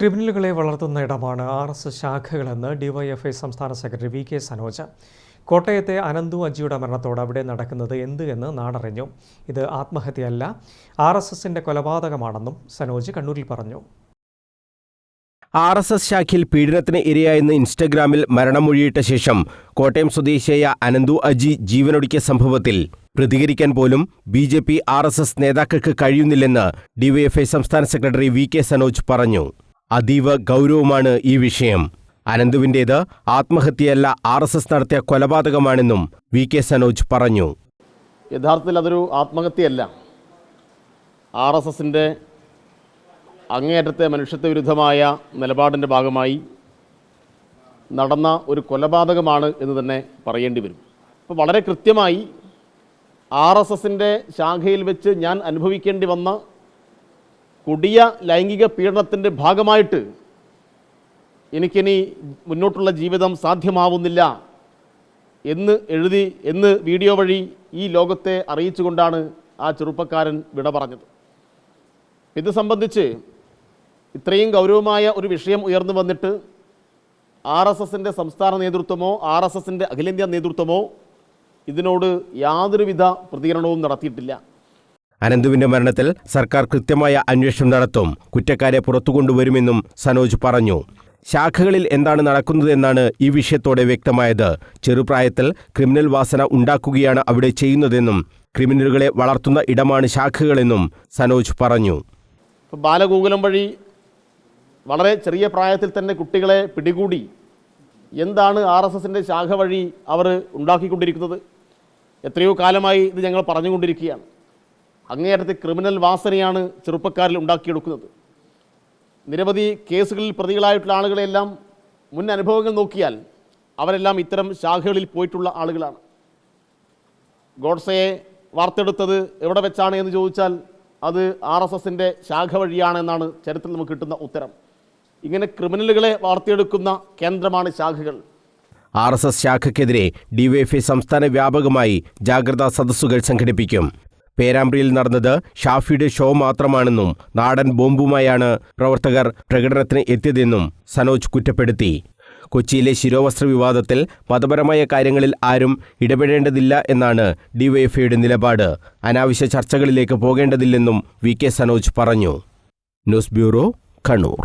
ക്രിമിനലുകളെ വളർത്തുന്ന ഇടമാണ് R S S ശാഖകളെന്ന് ഡിവൈഎഫ്ഐ സംസ്ഥാന സെക്രട്ടറി വി കെ സനോജ്. കോട്ടയത്തെ അനന്തു അജിയുടെ മരണത്തോടെ അവിടെ നടക്കുന്നത് എന്ത് എന്ന് നാടറിഞ്ഞു. ഇത് ആത്മഹത്യയല്ല ആർ എസ് എസിന്റെ കൊലപാതകമാണെന്നും സനോജ് കണ്ണൂരിൽ പറഞ്ഞു. ആർ എസ് എസ് ശാഖയിൽ പീഡനത്തിന് ഇരയായെന്ന് ഇൻസ്റ്റഗ്രാമിൽ മരണമൊഴിയിട്ട ശേഷം കോട്ടയം സ്വദേശിയായ അനന്തു അജി ജീവനൊടുക്കിയ സംഭവത്തിൽ പ്രതികരിക്കാൻ പോലും B J P R S S നേതാക്കൾക്ക് കഴിയുന്നില്ലെന്ന് ഡിവൈഎഫ്ഐ സംസ്ഥാന സെക്രട്ടറി വി കെ സനോജ് പറഞ്ഞു. അതീവ ഗൗരവമാണ് ഈ വിഷയം. അനന്തുവിന്റേത് ആത്മഹത്യയല്ല ആർ എസ് എസ് നടത്തിയ കൊലപാതകമാണെന്നും വി കെ സനോജ് പറഞ്ഞു. യഥാർത്ഥത്തിൽ അതൊരു ആത്മഹത്യയല്ല. ആർ എസ് എസിന്റെ അങ്ങേയറ്റത്തെ മനുഷ്യത്വ വിരുദ്ധമായ നിലപാടിന്റെ ഭാഗമായി നടന്ന ഒരു കൊലപാതകമാണ് എന്ന് തന്നെ പറയേണ്ടി വരും. അപ്പോൾ വളരെ കൃത്യമായി ആർ എസ് എസിന്റെ ശാഖയിൽ വെച്ച് ഞാൻ അനുഭവിക്കേണ്ടി വന്ന കൊടിയ ലൈംഗിക പീഡനത്തിന്റെ ഭാഗമായിട്ട് എനിക്കിനി മുന്നോട്ടുള്ള ജീവിതം സാധ്യമാവുന്നില്ല എന്ന് എഴുതി എന്ന് വീഡിയോ വഴി ഈ ലോകത്തെ അറിയിച്ചുകൊണ്ടാണ് ആ ചെറുപ്പക്കാരൻ വിട പറഞ്ഞത്. ഇത് സംബന്ധിച്ച് ഇത്രയും ഗൗരവമായ ഒരു വിഷയം ഉയർന്നു വന്നിട്ട് ആർ എസ് എസിന്റെ സംസ്ഥാന നേതൃത്വമോ ആർ എസ് എസിന്റെ അഖിലേന്ത്യാ നേതൃത്വമോ ഇതിനോട് യാതൊരുവിധ പ്രതികരണവും നടത്തിയിട്ടില്ല. അനന്തുവിന്റെ മരണത്തിൽ സർക്കാർ കൃത്യമായ അന്വേഷണം നടത്തും. കുറ്റക്കാരെ പുറത്തു കൊണ്ടുവരുമെന്നും സനോജ് പറഞ്ഞു. ശാഖകളിൽ എന്താണ് നടക്കുന്നതെന്നാണ് ഈ വിഷയത്തോടെ വ്യക്തമായത്. ചെറുപ്രായത്തിൽ ക്രിമിനൽ വാസന ഉണ്ടാക്കുകയാണ് അവിടെ ചെയ്യുന്നതെന്നും ക്രിമിനലുകളെ വളർത്തുന്ന ഇടമാണ് ശാഖകളെന്നും സനോജ് പറഞ്ഞു. ബാലഗോകുലം വഴി വളരെ ചെറിയ പ്രായത്തിൽ തന്നെ കുട്ടികളെ പിടികൂടി എന്താണ് ആർ എസ് എസിന്റെ ശാഖ വഴി അവർ ഉണ്ടാക്കിക്കൊണ്ടിരിക്കുന്നത്? എത്രയോ കാലമായി ഇത് ഞങ്ങൾ പറഞ്ഞുകൊണ്ടിരിക്കുകയാണ്. അങ്ങേയറ്റത്തെ ക്രിമിനൽ വാസനയാണ് ചെറുപ്പക്കാരിൽ ഉണ്ടാക്കിയെടുക്കുന്നത്. നിരവധി കേസുകളിൽ പ്രതികളായിട്ടുള്ള ആളുകളെല്ലാം മുൻ അനുഭവങ്ങൾ നോക്കിയാൽ അവരെല്ലാം ഇത്തരം ശാഖകളിൽ പോയിട്ടുള്ള ആളുകളാണ്. ഗോഡ്സയെ വാർത്തെടുത്തത് എവിടെ വെച്ചാണ് എന്ന് ചോദിച്ചാൽ അത് ആർ എസ് എസിന്റെ ശാഖ വഴിയാണെന്നാണ് ചരിത്രത്തിൽ നമുക്ക് കിട്ടുന്ന ഉത്തരം. ഇങ്ങനെ ക്രിമിനലുകളെ വാർത്തെടുക്കുന്ന കേന്ദ്രമാണ് ശാഖകൾ. ആർ എസ് എസ് ശാഖയ്ക്കെതിരെ ഡിവൈഎഫ്ഐ സംസ്ഥാന വ്യാപകമായി ജാഗ്രതാ സദസ്സുകൾ സംഘടിപ്പിക്കും. പേരാമ്പ്രയിൽ നടന്നത് ഷാഫിയുടെ ഷോ മാത്രമാണെന്നും നാടൻ ബോംബുമായാണ് പ്രവർത്തകർ പ്രകടനത്തിന് എത്തിയതെന്നും സനോജ് കുറ്റപ്പെടുത്തി. കൊച്ചിയിലെ ശിരോവസ്ത്ര വിവാദത്തിൽ മതപരമായ കാര്യങ്ങളിൽ ആരും ഇടപെടേണ്ടതില്ല എന്നാണ് ഡിവൈഎഫ്ഐയുടെ നിലപാട്. അനാവശ്യ ചർച്ചകളിലേക്ക് പോകേണ്ടതില്ലെന്നും വി കെ സനോജ് പറഞ്ഞു. News bureau Kannur.